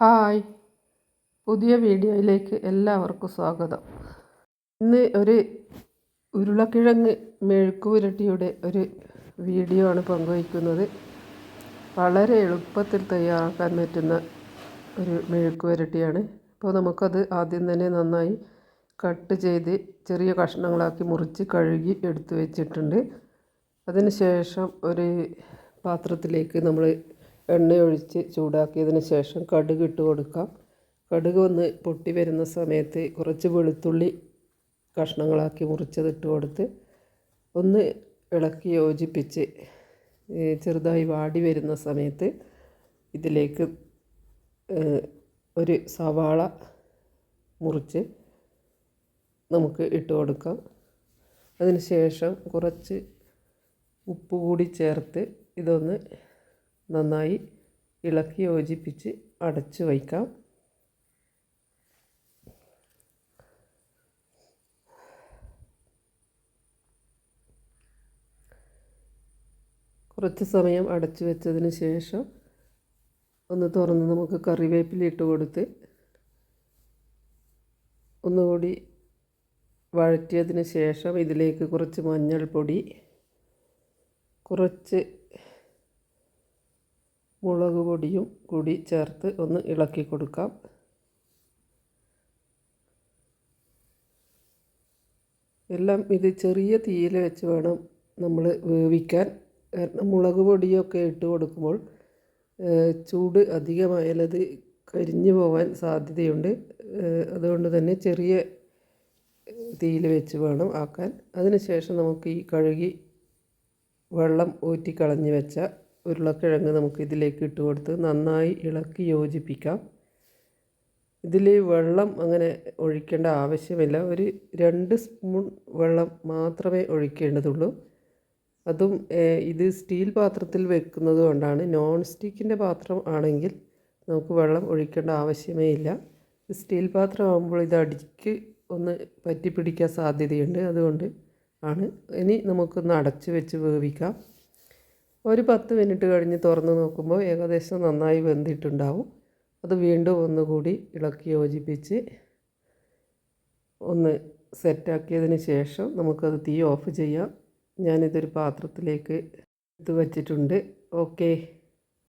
Hi. പുതിയ വീഡിയോയിലേക്ക് എല്ലാവർക്കും സ്വാഗതം. ഇന്ന് ഒരു ഉരുളക്കിഴങ്ങ് മെഴുക്കുപുരട്ടിയുടെ ഒരു വീഡിയോ ആണ് പങ്കുവയ്ക്കുന്നത്. വളരെ എളുപ്പത്തിൽ തയ്യാറാക്കാൻ പറ്റുന്ന ഒരു മെഴുക്കുപുരട്ടിയാണ് അപ്പോൾ നമുക്കത് ആദ്യം തന്നെ നന്നായി കട്ട് ചെയ്ത് ചെറിയ കഷ്ണങ്ങളാക്കി മുറിച്ച് കഴുകി എടുത്തു വെച്ചിട്ടുണ്ട്. അതിന് ശേഷം ഒരു പാത്രത്തിലേക്ക് നമ്മൾ എണ്ണയൊഴിച്ച് ചൂടാക്കിയതിന് ശേഷം കടുക് ഇട്ട് കൊടുക്കാം. കടുക് വന്ന് പൊട്ടി വരുന്ന സമയത്ത് കുറച്ച് വെളുത്തുള്ളി കഷ്ണങ്ങളാക്കി മുറിച്ചതിട്ട് കൊടുത്ത് ഒന്ന് ഇളക്കി യോജിപ്പിച്ച് ചെറുതായി വാടി വരുന്ന സമയത്ത് ഇതിലേക്ക് ഒരു സവാള മുറിച്ച് നമുക്ക് ഇട്ട് കൊടുക്കാം. അതിന് ശേഷം കുറച്ച് ഉപ്പ് കൂടി ചേർത്ത് ഇതൊന്ന് നന്നായി ഇളക്കി യോജിപ്പിച്ച് അടച്ചു വയ്ക്കാം. കുറച്ച് സമയം അടച്ചു വെച്ചതിന് ശേഷം ഒന്ന് തുറന്ന് നമുക്ക് കറിവേപ്പില ഇട്ട് കൊടുത്ത് ഒന്നുകൂടി വഴറ്റിയതിന് ശേഷം ഇതിലേക്ക് കുറച്ച് മഞ്ഞൾപ്പൊടി കുറച്ച് മുളക് പൊടിയും കൂടി ചേർത്ത് ഒന്ന് ഇളക്കി കൊടുക്കാം. എല്ലാം ഇത് ചെറിയ തീയിൽ വെച്ച് വേണം നമ്മൾ വേവിക്കാൻ. കാരണം മുളക് പൊടിയൊക്കെ ഇട്ട് കൊടുക്കുമ്പോൾ ചൂട് അധികമായാലത് കരിഞ്ഞു പോകാൻ സാധ്യതയുണ്ട്. അതുകൊണ്ട് തന്നെ ചെറിയ തീയിൽ വെച്ച് വേണം ആക്കാൻ. അതിനുശേഷം നമുക്ക് ഈ കഴുകി വെള്ളം ഊറ്റിക്കളഞ്ഞ് വെച്ച ഉരുളക്കിഴങ്ങ് നമുക്ക് ഇതിലേക്ക് ഇട്ട് കൊടുത്ത് നന്നായി ഇളക്കി യോജിപ്പിക്കാം. ഇതിൽ വെള്ളം അങ്ങനെ ഒഴിക്കേണ്ട ആവശ്യമില്ല. ഒരു രണ്ട് സ്പൂൺ വെള്ളം മാത്രമേ ഒഴിക്കേണ്ടതുള്ളൂ. അതും ഇത് സ്റ്റീൽ പാത്രത്തിൽ വെക്കുന്നത് കൊണ്ടാണ്. നോൺ സ്റ്റിക്കിന്റെ പാത്രം ആണെങ്കിൽ നമുക്ക് വെള്ളം ഒഴിക്കേണ്ട ആവശ്യമേ ഇല്ല. സ്റ്റീൽ പാത്രമാകുമ്പോൾ ഇത് അടിക്ക് ഒന്ന് പറ്റി പിടിക്കാൻ സാധ്യതയുണ്ട്. അതുകൊണ്ട് ആണ്. ഇനി നമുക്കൊന്ന് അടച്ച് വെച്ച് വേവിക്കാം. ഒരു പത്ത് മിനിറ്റ് കഴിഞ്ഞ് തുറന്ന് നോക്കുമ്പോൾ ഏകദേശം നന്നായി വെന്തിട്ടുണ്ടാവും. അത് വീണ്ടും ഒന്നുകൂടി ഇളക്കി യോജിപ്പിച്ച് ഒന്ന് സെറ്റാക്കിയതിന് ശേഷം നമുക്കത് തീ ഓഫ് ചെയ്യാം. ഞാനിതൊരു പാത്രത്തിലേക്ക് ഇത് വച്ചിട്ടുണ്ട്. ഓക്കേ.